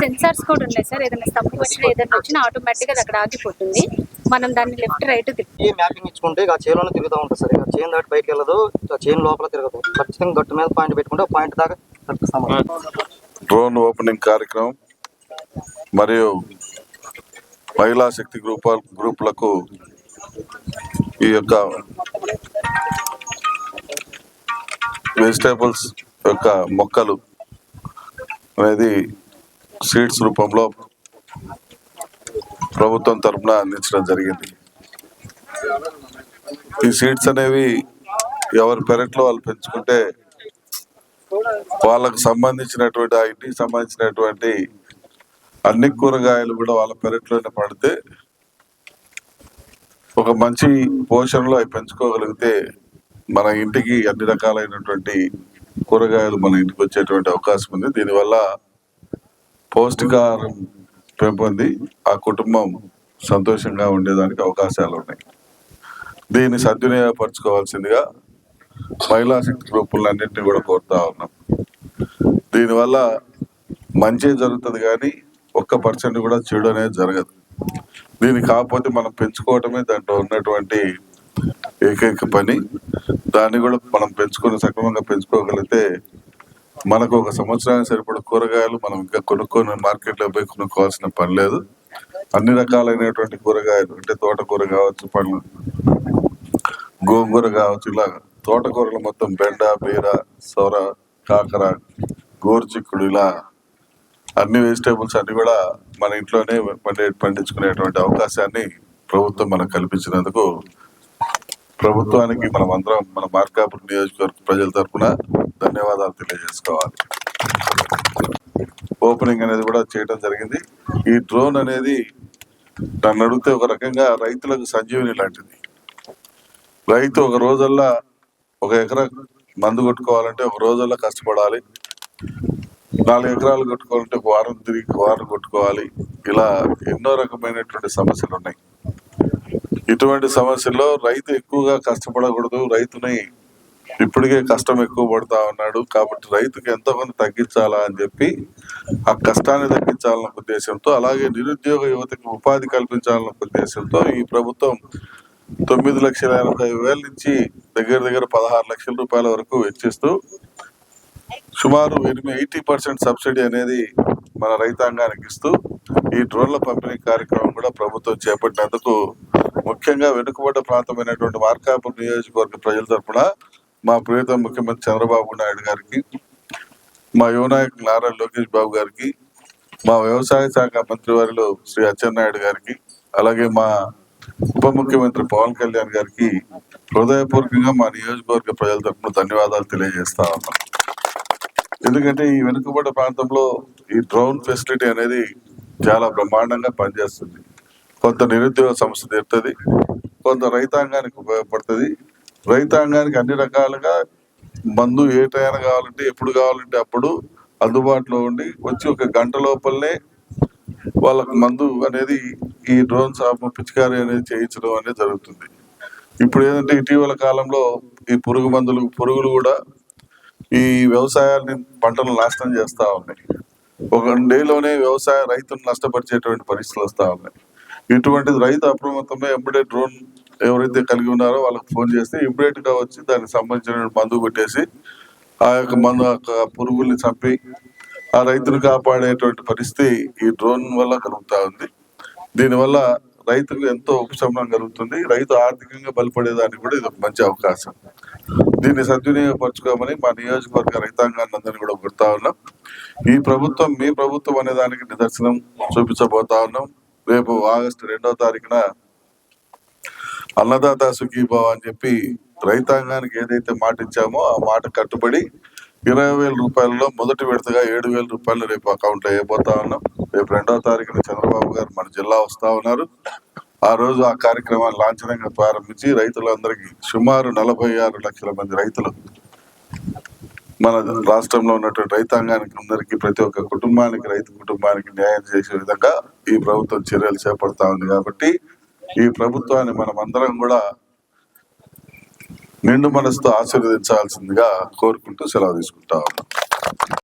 Sensors కూడా ఉన్నాయి sir. ఏదైనా స్తంభం వచ్చినా ఏదైనా వచ్చినా ఆటోమేటిక్ అది అక్కడ ఆగిపోతుంది. మనం దాన్ని లెఫ్ట్ రైట్ ఈ మ్యాపింగ్ ఇచ్చుకుంటే ఇక చేలోనే తిరుగుతూ ఉంటుంది సార్. ఇక చైన్ దాటి బయటకు వెళ్ళదు. ఇక చైన్ లోపల తిరగదు. ఖచ్చితంగా గట్టు మీద పాయింట్ పెట్టుకుంటే ఆ పాయింట్ దాకా డ్రోన్ ఓపెనింగ్ కార్యక్రమం మరియు మహిళా శక్తి గ్రూప్ గ్రూపులకు ఈ యొక్క వెజిటేబుల్స్ యొక్క మొక్కలు అనేది సీడ్స్ రూపంలో ప్రభుత్వం తరపున అందించడం జరిగింది. ఈ సీడ్స్ అనేవి ఎవరి పెరట్లో వాళ్ళు పెంచుకుంటే వాళ్ళకు సంబంధించినటువంటి ఆ ఇంటికి సంబంధించినటువంటి అన్ని కూరగాయలు కూడా వాళ్ళ పెరట్లోనే పడితే ఒక మంచి పోషణలో అవి పెంచుకోగలిగితే మన ఇంటికి అన్ని రకాలైనటువంటి కూరగాయలు మన ఇంటికి వచ్చేటువంటి అవకాశం ఉంది. దీనివల్ల పౌష్టికాహారం పెంపొంది ఆ కుటుంబం సంతోషంగా ఉండేదానికి అవకాశాలు ఉన్నాయి. దీన్ని సద్వినియోగపరచుకోవాల్సిందిగా మహిళా శక్తి గ్రూపులన్నింటినీ కూడా కోరుతా ఉన్నాం. దీనివల్ల మంచి జరుగుతుంది కానీ ఒక్క పర్సెంట్ కూడా చెడు అనేది జరగదు. దీన్ని కాకపోతే మనం పెంచుకోవటమే దాంట్లో ఉన్నటువంటి ఏకైక పని దాన్ని కూడా మనం పెంచుకొని సక్రమంగా పెంచుకోగలిగితే మనకు ఒక సంవత్సరానికి సరిపడ కూరగాయలు మనం ఇంకా కొనుక్కొని మార్కెట్లో పోయి కొనుక్కోవాల్సిన పని లేదు. అన్ని రకాలైనటువంటి కూరగాయలు అంటే తోటకూర కావచ్చు పండ్లు గోంగూర కావచ్చు ఇలా తోటకూరలు మొత్తం బెండ బీర సొర కాకర గోరుచిక్కుడు ఇలా అన్ని వెజిటేబుల్స్ అన్ని కూడా మన ఇంట్లోనే పండి పండించుకునేటువంటి అవకాశాన్ని ప్రభుత్వం మనకు కల్పించినందుకు ప్రభుత్వానికి మనం అందరం మన మార్కాపురం నియోజకవర్గ ప్రజల తరఫున ధన్యవాదాలు తెలియజేసుకోవాలి. ఓపెనింగ్ అనేది కూడా చేయడం జరిగింది. ఈ డ్రోన్ అనేది నన్ను అడిగితే ఒక రకంగా రైతులకు సంజీవిని లాంటిది. రైతు ఒక రోజల్లా ఒక ఎకరా మందు కొట్టుకోవాలంటే ఒక రోజల్లా కష్టపడాలి. నాలుగు ఎకరాలు కొట్టుకోవాలంటే ఒక వారం తిరిగి వారం కొట్టుకోవాలి. ఇలా ఎన్నో రకమైనటువంటి సమస్యలు ఉన్నాయి ఇటువంటి సమస్యల్లో రైతు ఎక్కువగా కష్టపడకూడదు. రైతుని ఇప్పటికే కష్టం ఎక్కువ పడతా ఉన్నాడు. కాబట్టి రైతుకి ఎంతో కొంత తగ్గించాలా అని చెప్పి ఆ కష్టాన్ని తగ్గించాలన్న ఉద్దేశంతో అలాగే నిరుద్యోగ యువతకి ఉపాధి కల్పించాలన్న ఉద్దేశంతో ఈ ప్రభుత్వం తొమ్మిది లక్షల ఎనభై వేల నుంచి దగ్గర దగ్గర పదహారు లక్షల రూపాయల వరకు వెచ్చిస్తూ సుమారు ఎనిమిది ఎయిటీ పర్సెంట్ సబ్సిడీ అనేది మన రైతాంగానికి ఇస్తూ ఈ డ్రోన్ల పంపిణీ కార్యక్రమం కూడా ప్రభుత్వం చేపట్టినందుకు ముఖ్యంగా వెనుకబడ్డ ప్రాంతమైనటువంటి మార్కాపురం నియోజకవర్గ ప్రజల తరఫున మా ప్రియతమ ముఖ్యమంత్రి చంద్రబాబు నాయుడు గారికి మా యువనాయకులు నారా లోకేష్ బాబు గారికి మా వ్యవసాయ శాఖ మంత్రివారిలో శ్రీ అచ్చెన్నాయుడు గారికి అలాగే మా ఉప ముఖ్యమంత్రి పవన్ కళ్యాణ్ గారికి హృదయపూర్వకంగా మా నియోజకవర్గ ప్రజల తరపున ధన్యవాదాలు తెలియజేస్తా ఉన్నాం. ఎందుకంటే ఈ వెనుకబడ్డ ప్రాంతంలో ఈ డ్రోన్ ఫెసిలిటీ అనేది చాలా బ్రహ్మాండంగా పనిచేస్తుంది. కొంత నిరుద్యోగ సమస్య తీరుతుంది కొంత రైతాంగానికి ఉపయోగపడుతుంది. రైతాంగానికి అన్ని రకాలుగా మందు ఏ టైం కావాలంటే ఎప్పుడు కావాలంటే అప్పుడు అందుబాటులో ఉండి వచ్చి ఒక గంట లోపలనే వాళ్ళకు మందు అనేది ఈ డ్రోన్ సాప పిచికారీ అనేది చేయించడం అనేది జరుగుతుంది. ఇప్పుడు ఏంటంటే ఇటీవల కాలంలో ఈ పురుగు మందులు పురుగులు కూడా ఈ వ్యవసాయాన్ని పంటలు నాశనం చేస్తూ ఉన్నాయి. ఒక డేలోనే వ్యవసాయ రైతును నష్టపరిచేటువంటి పరిస్థితులు వస్తూ ఉన్నాయి. ఇటువంటిది రైతు అప్రమత్తమే ఎంబడే డ్రోన్ ఎవరైతే కలిగి ఉన్నారో వాళ్ళకి ఫోన్ చేస్తే ఇమ్మీడియట్గా వచ్చి దానికి సంబంధించిన మందు కొట్టేసి ఆ యొక్క మందు యొక్క పురుగుల్ని చంపి ఆ రైతును కాపాడేటువంటి పరిస్థితి ఈ డ్రోన్ వల్ల కలుగుతా ఉంది. దీనివల్ల రైతుకు ఎంతో ఉపశమనం కలుగుతుంది. రైతు ఆర్థికంగా బలపడేదానికి కూడా ఇది ఒక మంచి అవకాశం. దీన్ని సద్వినియోగపరచుకోమని మా నియోజకవర్గ రైతాంగాన్ని అందరినీ కూడా కొడతా ఉన్నాం. ఈ ప్రభుత్వం మీ ప్రభుత్వం అనే దానికి నిదర్శనం చూపించబోతా ఉన్నాం. రేపు ఆగస్టు రెండవ తారీఖున అన్నదాత సుఖీభావ అని చెప్పి రైతాంగానికి ఏదైతే మాట ఇచ్చామో ఆ మాట కట్టుబడి ఇరవై వేల రూపాయలలో మొదటి విడతగా ఏడు వేల రూపాయలు రేపు అకౌంట్లో వేయబోతా ఉన్నాం. రేపు రెండవ తారీఖున చంద్రబాబు గారు మన జిల్లా వస్తా ఉన్నారు. ఆ రోజు ఆ కార్యక్రమాన్ని లాంఛనంగా ప్రారంభించి రైతులందరికీ సుమారు నలభై ఆరు లక్షల మంది రైతులు మన రాష్ట్రంలో ఉన్నటువంటి రైతాంగానికి అందరికీ ప్రతి ఒక్క కుటుంబానికి రైతు కుటుంబానికి న్యాయం చేసే విధంగా ఈ ప్రభుత్వం చర్యలు చేపడతా ఉంది కాబట్టి ఈ ప్రభుత్వాన్ని మనం అందరం కూడా నిండు మనసుతో ఆశీర్వదించాల్సిందిగా కోరుకుంటూ సెలవు తీసుకుంటా ఉన్నాం.